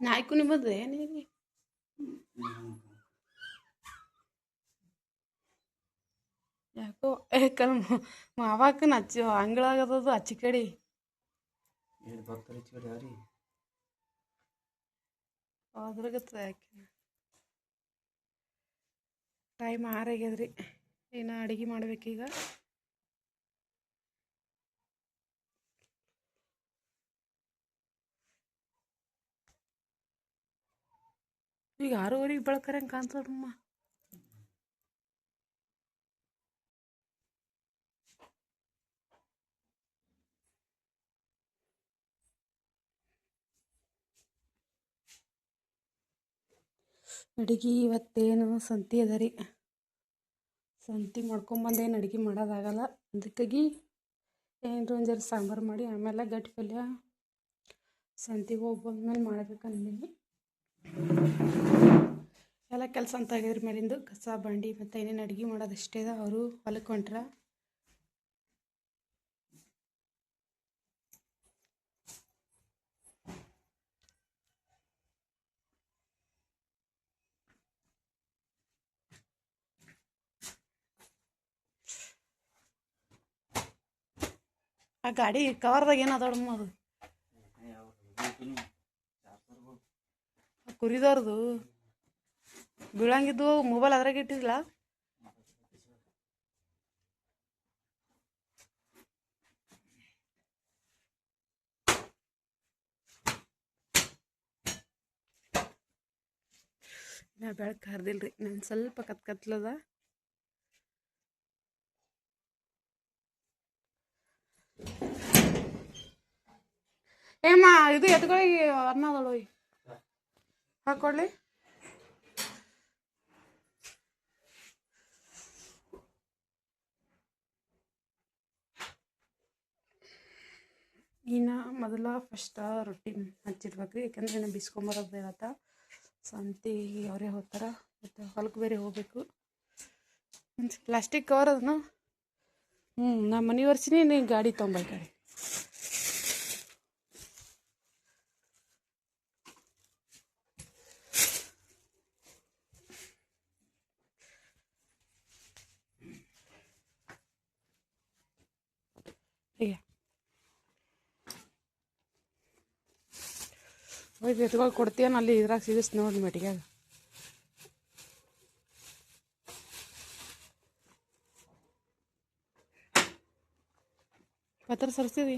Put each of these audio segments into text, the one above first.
ನಾಯ್ಕು ನಿಮ್ಮದು ಏನಿದೆ ಯಾಕೋ ಯಾಕಲ್ ಮಾವಾಕನ ಹಚ್ಚಿ ಅಂಗಳಾಗದದು ಹಚ್ಚಿ ಕಡಿ ಏನು ಭಕ್ತರು ಹೆಚ್ಚು ಯಾರಿ ಅದ್ರಾಗತ್ತ ಯಾಕೆ ಟೈಮ್ ಆರಾಗ್ಯದ್ರಿ ಇನ್ನು ಅಡುಗೆ ಮಾಡ್ಬೇಕೀಗ ಈಗ ಆರೂವರೆಗೆ ಬೆಳಕರಂಗೆ ಕಾಣ್ತದಮ್ಮ ಅಡುಗೆ ಇವತ್ತೇನು ಸಂತಿ ಅದ ರೀ. ಸಂತಿ ಮಾಡ್ಕೊಂಬಂದೇನು ಅಡುಗೆ ಮಾಡೋದಾಗಲ್ಲ ಅದಕ್ಕಾಗಿ ಏನಾರ ಒಂದು ಜರ ಸಾಂಬಾರು ಮಾಡಿ ಆಮೇಲೆ ಗಟ್ಟಿ ಪಲ್ಯ ಸಂತಿಗೆ ಹೋಗಿ ಬಂದ್ಮೇಲೆ ಮಾಡ್ಬೇಕು ಎಲ್ಲ ಕೆಲಸ ಅಂತ ಆಗಿದ್ರ ಮೇಲಿಂದು ಕಸ, ಬಂಡಿ ಮತ್ತು ಏನೇನು ಅಡುಗೆ ಮಾಡೋದಷ್ಟೇ ಅವರು ಹೊಲಕ್ಕೆ ಹೊಂಟ್ರ ಆ ಗಾಡಿ ಕವರ್ದಾಗ ಏನು ಅದೊಡಮ್ಮ ಅದು ಆ ಕುರಿದವ್ರದು ಬೀಳಂಗಿದ್ದು ಮೊಬೈಲ್ ಅದ್ರಾಗ ಇಟ್ಟಿದ್ಲ. ನಾ ಬೆಳಕು ಹರಿದಿಲ್ರಿ. ನಾನು ಸ್ವಲ್ಪ ಕತ್ ಕತ್ಲದ. ಏಮ್ಮ ಇದು ಎತ್ಕೊಳ್ಳಿ ಅನ್ನದಳು ಹಾಕೊಳ್ಳಿ. ಇನ್ನು ಮೊದಲ ಫಸ್ಟ್ ರೊಟ್ಟಿ ಹಚ್ಚಿಡ್ಬೇಕು ಯಾಕಂದರೆ ಇನ್ನು ಬಿಸ್ಕೊಂಬರೋದು ಇವತ್ತು ಸಂತಿ ಅವರೇ ಹೋಗ್ತಾರ. ಮತ್ತು ಹೊಲಕ್ಕೆ ಬೇರೆ ಹೋಗ್ಬೇಕು. ಪ್ಲಾಸ್ಟಿಕ್ ಕವರ್ ಅದನ್ನು? ಹ್ಞೂ ನಾ ಮನೆ ಒರ್ಸಿನಿ, ನೀ ಗಾಡಿ ತೊಂಬ ಈ ಕಡೆ ಹೀಗೆ ಹೋಯ್ತು ಎತ್ಕೊಳ್ ಕೊಡ್ತೀಯನ ಅಲ್ಲಿ ಇದ್ರಾಗ ಸಿಗಿಸ್ ನೋಡಿ ಮೆಟಿಗ್ಯಾಗ ಪತ್ರ ಸರ್ಸಿದಿ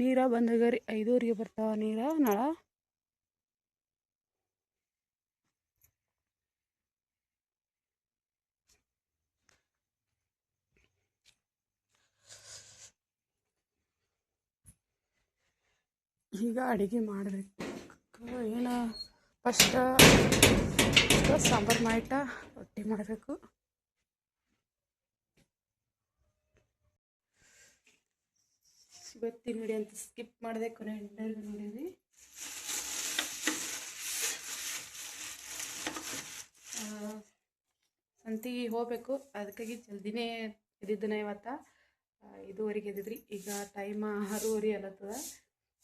ನೀರ ಬಂದಾಗ ರೀ ಐದೂರಿಗೆ ಬರ್ತಾವ ನೀರ ನಳ. ಈಗ ಅಡುಗೆ ಮಾಡಬೇಕು. ಏನು? ಫಸ್ಟ್, ಸಾಂಬಾರು ಮಾಡಿಟ್ಟ ರೊಟ್ಟಿ ಮಾಡಬೇಕು. ಇವತ್ತಿನ ವಿಡಿಯೋ ಅಂತ ಸ್ಕಿಪ್ ಮಾಡಿದೆ ಕೊನೆ ಎಲ್ಲರಿಗೂ ನೋಡಿದ್ವಿ. ಸಂತಿಗೆ ಹೋಗಬೇಕು. ಅದಕ್ಕಾಗಿ ಜಲ್ದಿನೇ ಎದ್ದಿದ್ದನ ಇವತ್ತು. ಇದುವರೆಗೆ ಎದ್ದಿದ್ರಿ. ಈಗ ಟೈಮ್ ಆರೂವರೆ ಅಲ್ಲತ್ತದ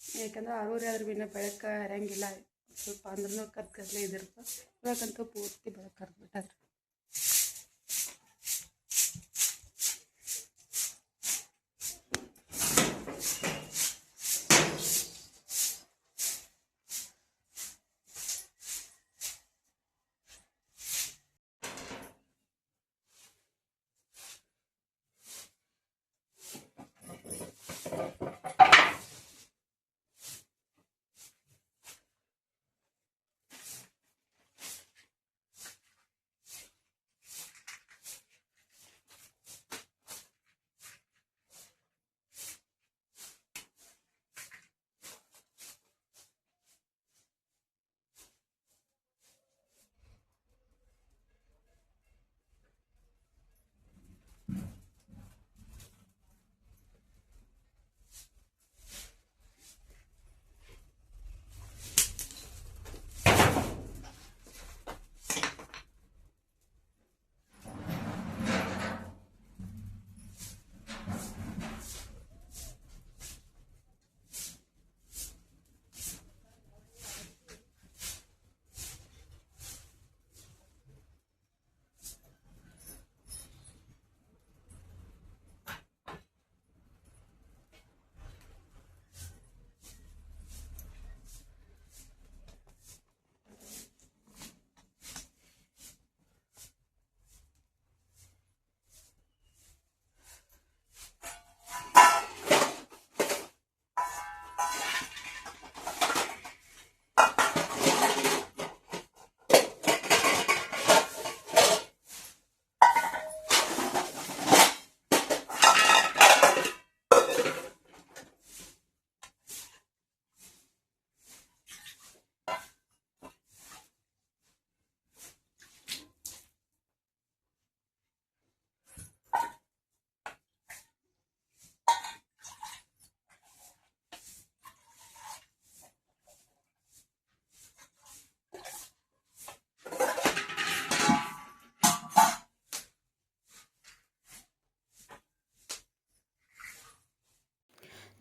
ಯಾಕಂದ್ರೆ ಆರೂವರೆ ಆದ್ರೆ ಬಿನ್ನ ಬೆಳಕ ಹರಂಗಿಲ್ಲ ಸ್ವಲ್ಪ ಅಂದ್ರೂ ಕತ್ ಕತ್ಲೆ ಇದಿರ್ತದೆ ಇವಾಗಂತೂ ಪೂರ್ತಿ ಬೆಳಕು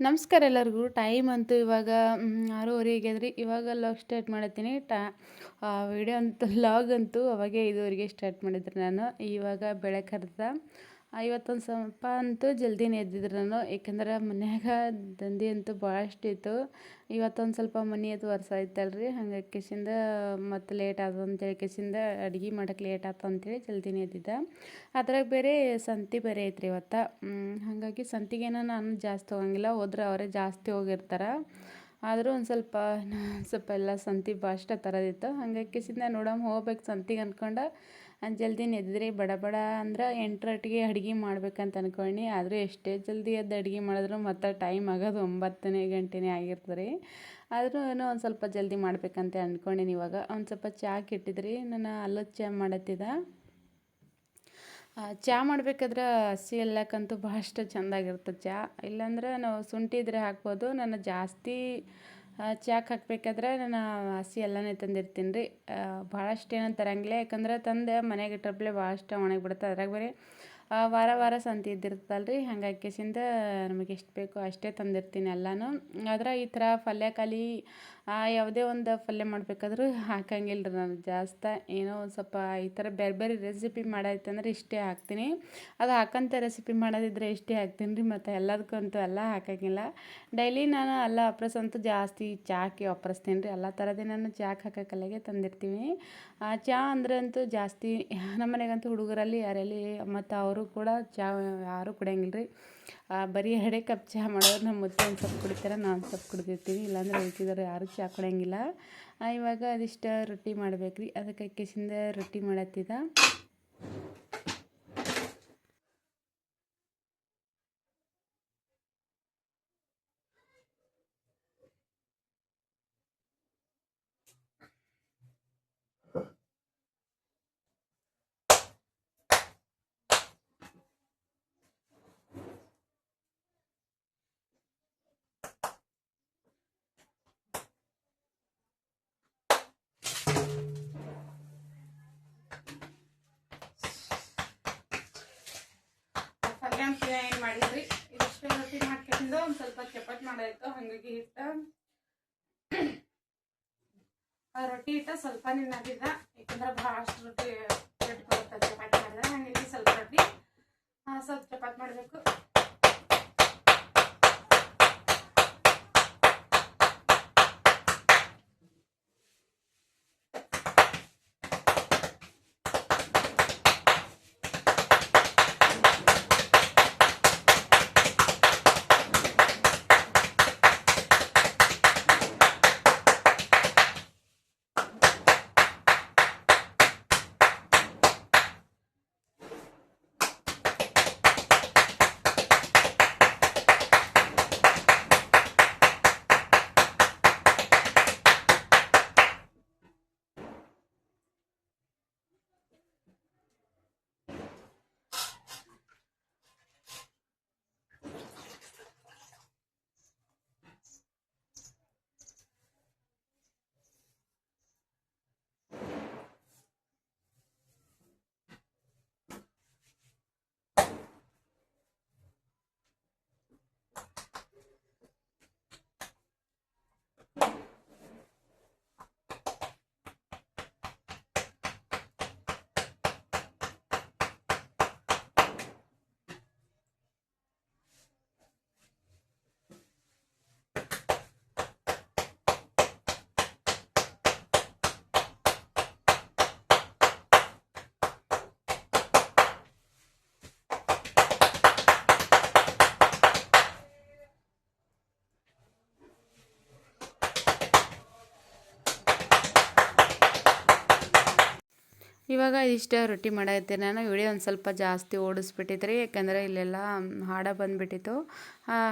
ನಮಸ್ಕಾರ ಎಲ್ಲರಿಗೂ. ಟೈಮ್ ಅಂತೂ ಇವಾಗ ಆರೂವರೆ ಆಗ್ಯದ್ರಿ. ಇವಾಗ ಲಾಗ್ ಸ್ಟಾರ್ಟ್ ಮಾಡತ್ತೀನಿ ಟಾ ವಿಡಿಯೋ ಅಂತೂ ಲಾಗ್ ಅಂತೂ ಅವಾಗೆ ಐದುವರೆಗೆ ಸ್ಟಾರ್ಟ್ ಮಾಡಿದ್ರಿ ನಾನು. ಇವಾಗ ಬೆಳೆ ಹರ್ದ ಇವತ್ತೊಂದು ಸ್ವಲ್ಪ ಅಂತೂ ಜಲ್ದಿನೇ ಎದ್ದಿದ್ರು ನಾನು. ಯಾಕಂದ್ರೆ ಮನ್ಯಾಗ ದಂಧೆ ಅಂತೂ ಭಾಳಷ್ಟು ಇತ್ತು. ಇವತ್ತೊಂದು ಸ್ವಲ್ಪ ಮನೆ ಅದು ವರ್ಷ ಆಯ್ತಲ್ರಿ ಹಂಗಾಗಿ ಕೆಸಿಂದ ಮತ್ತು ಲೇಟ್ ಆದ ಅಂತೇಳಿ ಕೆಸಿಂದ ಅಡುಗೆ ಮಾಡೋಕ್ಕೆ ಲೇಟ್ ಆಯ್ತು ಅಂತೇಳಿ ಜಲ್ದಿನೇ ಎದ್ದಿದ್ದೆ. ಅದ್ರಾಗ ಬೇರೆ ಸಂತಿ ಬೇರೆ ಐತ್ರಿ ಇವತ್ತು. ಹಾಗಾಗಿ ಸಂತಿಗೇನ ನಾನು ಜಾಸ್ತಿ ಹೋಗಂಗಿಲ್ಲ ಹೋದ್ರೆ ಅವರೇ ಜಾಸ್ತಿ ಹೋಗಿರ್ತಾರೆ. ಆದರೂ ಒಂದು ಸ್ವಲ್ಪ ಸ್ವಲ್ಪ ಎಲ್ಲ ಸಂತಿ ಭಾಷ್ಟ ಥರದಿತ್ತು ಹಂಗಾಗಿ ಕೆಸಿಂದ ನೋಡಮ್ಮ ಹೋಗ್ಬೇಕು ಸಂತಿಗೆ ಅಂದ್ಕೊಂಡು ಜಲ್ದಿನೇ ನೆದ್ರಿ ಬಡ ಬಡ ಅಂದ್ರೆ ಎಂಟರೊಟ್ಟಿಗೆ ಅಡ್ಗೆ ಮಾಡ್ಬೇಕಂತ ಅನ್ಕೊಂಡಿ. ಆದರೂ ಎಷ್ಟೇ ಜಲ್ದಿ ಎದ್ದು ಅಡ್ಗೆ ಮಾಡಿದ್ರು ಮತ್ತೆ ಟೈಮ್ ಆಗೋದು ಒಂಬತ್ತನೇ ಗಂಟೆನೇ ಆಗಿರ್ತದೆ ರೀ. ಆದರೂ ಏನೋ ಒಂದು ಸ್ವಲ್ಪ ಜಲ್ದಿ ಮಾಡ್ಬೇಕಂತ ಅಂದ್ಕೊಂಡೀನಿ ಇವಾಗ. ಒಂದು ಸ್ವಲ್ಪ ಚಹಾ ಇಟ್ಟಿದ್ರಿ ನಾನು ಅಲ್ಲದ ಚಹಾ ಮಾಡತ್ತಿದ್ದ ಚಹಾ ಮಾಡ್ಬೇಕಾದ್ರೆ ಹಸಿ ಎಲ್ಲಕ್ಕಂತೂ ಭಾಳಷ್ಟು ಚೆಂದಾಗಿರ್ತದೆ ಚಹಾ ಇಲ್ಲಾಂದ್ರೆ ನಾವು ಶುಂಠಿ ಇದ್ರೆ ಹಾಕ್ಬೋದು. ನಾನು ಜಾಸ್ತಿ ಚಾಕ್ ಹಾಕ್ಬೇಕಾದ್ರೆ ನಾನು ಹಸಿ ಎಲ್ಲನೇ ತಂದಿರ್ತೀನಿ ರೀ. ಭಾಳಷ್ಟು ಏನಂತ ತರಂಗಿಲ್ಲ. ಯಾಕಂದ್ರೆ ತಂದು ಮನೆಗೆ ಇಟ್ಟಪ್ಲೆ ಭಾಳಷ್ಟು ಒಣಗಿ ಬಿಡುತ್ತೆ. ಅದ್ರಾಗ ಬರೀ ವಾರ ವಾರ ಸಂತೆ ಇದ್ದಿರ್ತಲ್ಲ ರೀ. ಹಂಗಾಗಿ ಕೇಸಿಂದ ನಮಗೆ ಎಷ್ಟು ಬೇಕೋ ಅಷ್ಟೇ ತಂದಿರ್ತೀನಿ ಎಲ್ಲನೂ. ಆದ್ರೆ ಈ ಥರ ಪಲ್ಯ ಖಾಲಿ ಯಾವುದೇ ಒಂದು ಪಲ್ಯ ಮಾಡಬೇಕಾದ್ರೂ ಹಾಕಂಗಿಲ್ಲ ರೀ ನಾನು. ಜಾಸ್ತಿ ಏನೋ ಒಂದು ಸ್ವಲ್ಪ ಈ ಥರ ಬೇರೆ ಬೇರೆ ರೆಸಿಪಿ ಮಾಡಾಯ್ತಂದ್ರೆ ಇಷ್ಟೇ ಹಾಕ್ತೀನಿ. ಅದು ಹಾಕಂತ ರೆಸಿಪಿ ಮಾಡೋದಿದ್ರೆ ಇಷ್ಟೇ ಹಾಕ್ತೀನಿ ರೀ ಮತ್ತು ಎಲ್ಲದಕ್ಕಂತೂ ಎಲ್ಲ ಹಾಕಂಗಿಲ್ಲ. ಡೈಲಿ ನಾನು ಅಲ್ಲ ಅಪ್ರಸ್ ಅಂತೂ ಜಾಸ್ತಿ ಚಾಕಿ ವಾಪರಿಸ್ತೀನಿ ರೀ ಎಲ್ಲ ಥರದೇ ನಾನು ಚಾಕ್ ಹಾಕಕ್ಕಲ್ಲಾಗೆ ತಂದಿರ್ತೀವಿ. ಆ, ಚಹಾ ಅಂದ್ರೆ ಅಂತೂ ಜಾಸ್ತಿ ನಮ್ಮ ಮನೆಗಂತೂ ಹುಡುಗರಲ್ಲಿ ಯಾರಲ್ಲಿ ಮತ್ತು ಅವರು ಕೂಡ ಚಹಾ ಯಾರೂ ಕುಡಿಯಂಗಿಲ್ಲ ರೀ ಬರೀ ಹಡೆ ಕಪ್ ಚಹಾ ಮಾಡೋರು ನಮ್ಮ ಮುತ್ತೆ ಒಂದು ಸ್ವಲ್ಪ ಕುಡಿತಾರೆ ನಾನು ಸ್ವಲ್ಪ ಕುಡಿದಿರ್ತೀವಿ. ಇಲ್ಲಾಂದ್ರೆ ಉಳಿತಿದ್ರು ಯಾರೂ ಚಹಾ ಕೊಡೋಂಗಿಲ್ಲ ಇವಾಗ ಅದಿಷ್ಟು ರೊಟ್ಟಿ ಮಾಡ್ಬೇಕು ರೀ ಅದಕ್ಕೆ ಕಿಸಿಂದ ರೊಟ್ಟಿ ಮಾಡತ್ತಿದ್ದ ಪಲ್ಯ ಅಂತ ಏನು ಮಾಡಿದ್ರಿ ಇದಿಷ್ಟು ರೊಟ್ಟಿ ಮಾಡ್ಕೊಂಡು ಒಂದು ಸ್ವಲ್ಪ ಚಪಾತಿ ಹಂಗಾಗಿ ಹಿಟ್ಟ. ರೊಟ್ಟಿ ಹಿಟ್ಟ ಸ್ವಲ್ಪ ನಿನ್ನಾಗಿದ್ದ ಯಾಕಂದ್ರೆ ಭಾಳಷ್ಟು ರೊಟ್ಟಿ ರೊಟ್ಟಿ ಬರುತ್ತೆ ಚಪಾತಿ ಮಾಡಿದ್ರೆ ಹಂಗಾಗಿ ಸ್ವಲ್ಪ ರೊಟ್ಟಿ ಸ್ವಲ್ಪ ಚಪಾತಿ ಮಾಡಬೇಕು. ಇವಾಗ ಇಷ್ಟೇ ರೊಟ್ಟಿ ಮಾಡೈತೆ ನಾನು. ವಿಡಿಯೋ ಒಂದು ಸ್ವಲ್ಪ ಜಾಸ್ತಿ ಓಡಿಸ್ಬಿಟ್ಟಿದ್ರಿ, ಯಾಕಂದರೆ ಇಲ್ಲೆಲ್ಲ ಹಾಡ ಬಂದುಬಿಟ್ಟಿತ್ತು.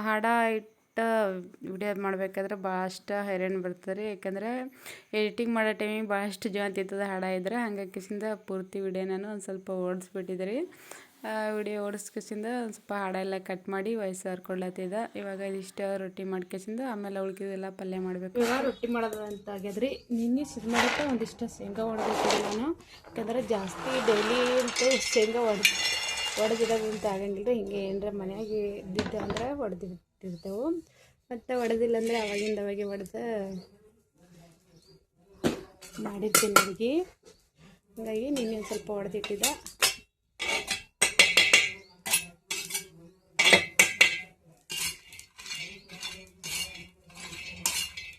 ಹಾಡ ಇಟ್ಟು ವಿಡಿಯೋ ಮಾಡಬೇಕಾದ್ರೆ ಭಾಳಷ್ಟು ಹೈರಾಣ ಬರ್ತದೆ ರೀ, ಯಾಕಂದರೆ ಎಡಿಟಿಂಗ್ ಮಾಡೋ ಟೈಮಿಗೆ ಭಾಳಷ್ಟು ಜನ ಇರ್ತದೆ ಹಾಡ ಇದ್ರೆ ಹಂಗಾಗಿ ಪೂರ್ತಿ ವಿಡಿಯೋ ನಾನು ಒಂದು ಸ್ವಲ್ಪ ಓಡಿಸ್ಬಿಟ್ಟಿದ್ದೆ ರೀ. ವಿಡಿಯೋ ಓಡಿಸ್ಕಿಸಿಂದ ಒಂದು ಸ್ವಲ್ಪ ಹಾಡೆಲ್ಲ ಕಟ್ ಮಾಡಿ ವಯಸ್ಸು ಹರ್ಕೊಳ್ಳತ್ತಿದ್ದ. ಇವಾಗ ಇದಿಷ್ಟು ರೊಟ್ಟಿ ಮಾಡ್ಕೇಸಿಂದ ಆಮೇಲೆ ಉಳ್ಕಿದೆಲ್ಲ ಪಲ್ಯ ಮಾಡಬೇಕು. ಇವಾಗ ರೊಟ್ಟಿ ಮಾಡೋದು ಅಂತ ಆಗ್ಯದ್ರಿ ನಿನ್ನೆ ಸಿದ್ ಮಾಡಿದ್ರೆ ಒಂದಿಷ್ಟು ಶೇಂಗಾ ಹೊಡೆದಿದ್ದೆ ನಾನು. ಯಾಕಂದ್ರೆ ಜಾಸ್ತಿ ಡೈಲಿ ಅಂತ ಶೇಂಗಾ ಹೊಡೆದು ಹೊಡೆದಿರೋದಂತ ಆಗಂಗಿಲ್ಲ ರೀ ಹಿಂಗೆ ಏನರ ಮನ್ಯಾಗೆ ಇದ್ದಿದ್ದೆ ಅಂದ್ರೆ ಹೊಡೆದಿಟ್ಟಿರ್ತೇವೆ ಮತ್ತು ಒಡೆದಿಲ್ಲ ಅಂದರೆ ಅವಾಗಿಂದ ಅವಾಗೆ ಒಡೆದು ಮಾಡಿದ್ದೆ ಅಡುಗೆ ಹಾಗಾಗಿ ನಿನ್ನೆ ಒಂದು ಸ್ವಲ್ಪ ಒಡೆದಿಟ್ಟಿದ್ದೆ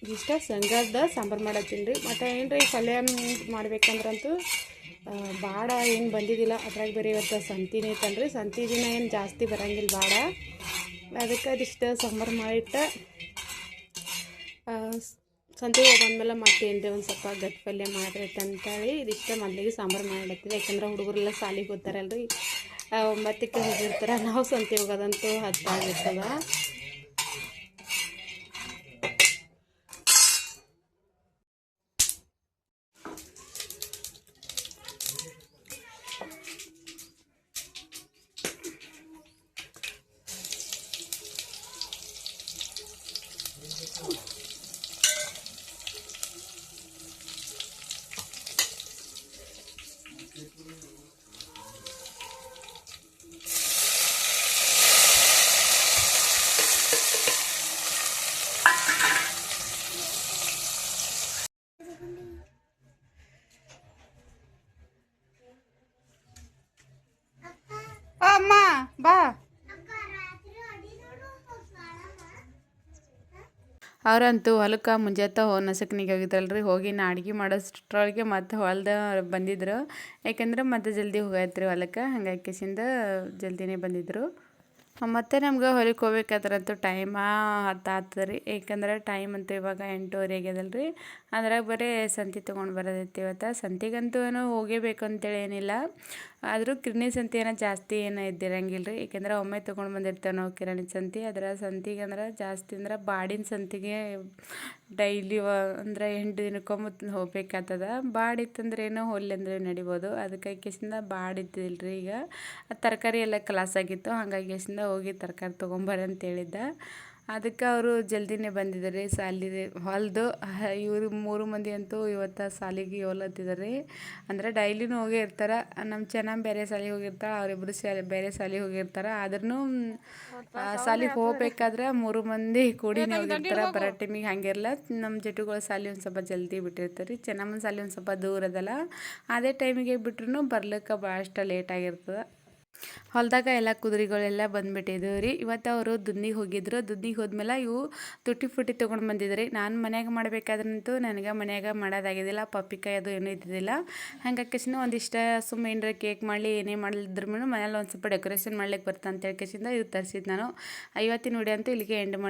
ಇಷ್ಟ, ಶೇಂಗಾದ ಸಾಂಬಾರು ಮಾಡತ್ತೀನಿ ರೀ. ಮತ್ತು ಏನು ರೀ ಪಲ್ಯ ಮಾಡ್ಬೇಕಂದ್ರಂತೂ ಬಾಡ ಏನು ಬಂದಿದ್ದಿಲ್ಲ. ಅದ್ರಾಗ ಬೇರೆ ಇವತ್ತು ಸಂತಿನೇ ಐತಲ್ರಿ ಸಂತಿ ದಿನ ಏನು ಜಾಸ್ತಿ ಬರಂಗಿಲ್ಲ ಬಾಡ. ಅದಕ್ಕೆ ಅದಿಷ್ಟು ಸಾಂಬಾರು ಮಾಡಿಟ್ಟ ಸಂತೆ ಹೋಗಿ ಬಂದಮೇಲೆ ಮತ್ತೆ ರೀ ಒಂದು ಸ್ವಲ್ಪ ಗಟ್ಟಿ ಪಲ್ಯ ಮಾಡ್ರೈತೆ ಅಂತೇಳಿ ಇದಿಷ್ಟ ಮೊದಲಿಗೆ ಸಾಂಬಾರು ಮಾಡಿಡ್ತೀವಿ ಯಾಕಂದ್ರೆ ಹುಡುಗರೆಲ್ಲ ಸಾಲಿಗೆ ಹೋಗ್ತಾರಲ್ರಿ. ಒಂಬತ್ತಕ್ಕೆ ಹೋಗಿರ್ತಾರೆ ನಾವು ಸಂತೆ ಹೋಗೋದಂತೂ ಹತ್ತಾಗಿರ್ತದ Teşekkür ederim. ಅವರಂತೂ ಹೊಲಕ್ಕೆ ಮುಂಜಾತ ಹೋ ನಸಕ್ನಿಗೆ ಹೋಗಿದ್ರಲ್ರಿ ಹೋಗಿ ನಾ ಅಡ್ಗೆ ಮಾಡೋಷ್ಟ್ರೊಳಗೆ ಮತ್ತೆ ಹೊಲ್ದ ಬಂದಿದ್ರು. ಯಾಕಂದ್ರೆ ಮತ್ತೆ ಜಲ್ದಿ ಹೋಗೈತ್ರಿ ಹೊಲಕ್ಕೆ, ಹಂಗಾಗಿ ಕಿಸಿಂದ ಜಲ್ದಿನೇ ಬಂದಿದ್ರು. ಮತ್ತು ನಮ್ಗೆ ಹೊಲಕ್ಕೆ ಹೋಗ್ಬೇಕಾದ್ರಂತೂ ಟೈಮ ಹತ್ತು ಆತದ ರೀ ಏಕೆಂದ್ರೆ ಟೈಮ್ ಅಂತೂ ಇವಾಗ ಎಂಟೂವರೆ ಆಗ್ಯದಲ್ಲ ರೀ ಅದ್ರಾಗ ಬರೀ ಸಂತಿ ತೊಗೊಂಡು ಬರೋದೈತಿ ಇವತ್ತು. ಸಂತಿಗಂತೂ ಏನೋ ಹೋಗೇಬೇಕು ಅಂತೇಳಿ ಏನಿಲ್ಲ. ಆದರೂ ಕಿರಣಿ ಸಂತಿ ಏನೋ ಜಾಸ್ತಿ ಏನೋ ಇದ್ದಿರಂಗಿಲ್ಲ ರೀ ಏಕೆಂದ್ರೆ ಒಮ್ಮೆ ತೊಗೊಂಡು ಬಂದಿರ್ತೇವೆ ನಾವು ಕಿರಾಣಿ ಸಂತಿ. ಅದರ ಸಂತಿಗೆ ಅಂದ್ರೆ ಜಾಸ್ತಿ ಅಂದ್ರೆ ಬಾಡಿನ ಸಂತಿಗೆ ಡೈಲಿ ಅಂದ್ರೆ ಎಂಟು ದಿನಕ್ಕೊಮ್ಮೆ ಹೋಗ್ಬೇಕಾಗ್ತದ ಬಾಡಿತ್ತಂದ್ರೆ ಏನೋ ಹೋಲಿ ಅಂದ್ರೆ ನಡಿಬೋದು. ಅದಕ್ಕೆ ಕೇಸಿಂದ ಬಾಡಿದ್ದಿಲ್ಲ ರೀ ಈಗ. ತರಕಾರಿ ಎಲ್ಲ ಕ್ಲಾಸ್ ಆಗಿತ್ತು. ಹಾಗಾಗಿ ಕೇಸಿಂದ ಹೋಗಿ ತರಕಾರಿ ತೊಗೊಂಬರ ಅಂತ ಅದಕ್ಕೆ ಅವರು ಜಲ್ದಿನೇ ಬಂದಿದ್ದಾರೆ ಸಾಲಿದೆ ಹೊಲ್ದು ಇವರು ಮೂರು ಮಂದಿ ಅಂತೂ ಇವತ್ತು ಸಾಲಿಗೆ ಹೋಲತ್ತಿದ್ದಾರೆ. ಅಂದರೆ ಡೈಲಿನೂ ಹೋಗೇ ಇರ್ತಾರೆ. ನಮ್ಮ ಚೆನ್ನಾಗಿ ಬೇರೆ ಸಾಲಿಗೆ ಹೋಗಿರ್ತಾರೆ ಅವರಿಬ್ಬರು ಶಾಲೆ ಬೇರೆ ಸಾಲಿಗೆ ಹೋಗಿರ್ತಾರೆ. ಆದ್ರೂ ಸಾಲಿಗೆ ಹೋಗ್ಬೇಕಾದ್ರೆ ಮೂರು ಮಂದಿ ಕೂಡಿನೇ ಹೋಗಿರ್ತಾರೆ ಬರೋ ಟೈಮಿಗೆ ಹಂಗಿರಲ್ಲ ನಮ್ಮ ಜಟುಗಳು ಸಾಲಿ ಒಂದು ಸ್ವಲ್ಪ ಜಲ್ದಿ ಬಿಟ್ಟಿರ್ತಾರೆ. ರೀ ಚೆನ್ನಮ್ಮನ ಸಾಲಿ ಒಂದು ಸ್ವಲ್ಪ ದೂರದಲ್ಲ. ಅದೇ ಟೈಮಿಗೆ ಬಿಟ್ರೂ ಬರ್ಲಿಕ್ಕೆ ಭಾಳಷ್ಟು ಲೇಟ್ ಆಗಿರ್ತದೆ. ಹೊಲದಾಗ ಎಲ್ಲ ಕುದುರೆಗಳೆಲ್ಲ ಬಂದುಬಿಟ್ಟಿದ್ದೇವೆ ರೀ. ಇವತ್ತು ಅವರು ದುನ್ನಿಗೆ ಹೋಗಿದ್ರು. ದುನ್ನಿಗೆ ಹೋದ್ಮೇಲೆ ಇವು ತುಟಿ ಫುಟಿ ತೊಗೊಂಡು ಬಂದಿದ್ರಿ. ನಾನು ಮನ್ಯಾಗ ಮಾಡಬೇಕಾದ್ರಂತೂ ನನಗೆ ಮನ್ಯಾಗ ಮಾಡೋದಾಗಿದ್ದಿಲ್ಲ. ಪಪ್ಪಿಕಾಯಿ ಅದು ಏನೂ ಇದ್ದಿದ್ದಿಲ್ಲ. ಹಂಗಾಕಿಸಿನ ಒಂದಿಷ್ಟು ಸುಮ್ಮನೆ ಏನಾರ ಕೇಕ್ ಮಾಡಲಿ, ಏನೇ ಮಾಡಲಿದ್ರು ಮನೇಲಿ ಒಂದು ಸ್ವಲ್ಪ ಡೆಕೋರೇಷನ್ ಮಾಡ್ಲಿಕ್ಕೆ ಬರ್ತಾ ಅಂತ ಕೇಸಿಂದ ಇದು ತರಿಸಿದ್ದು ನಾನು ಐವತ್ತಿನ ವಿಡಿಯೋ ಅಂತೂ ಇಲ್ಲಿಗೆ ಎಂಡ್ ಮಾಡಿ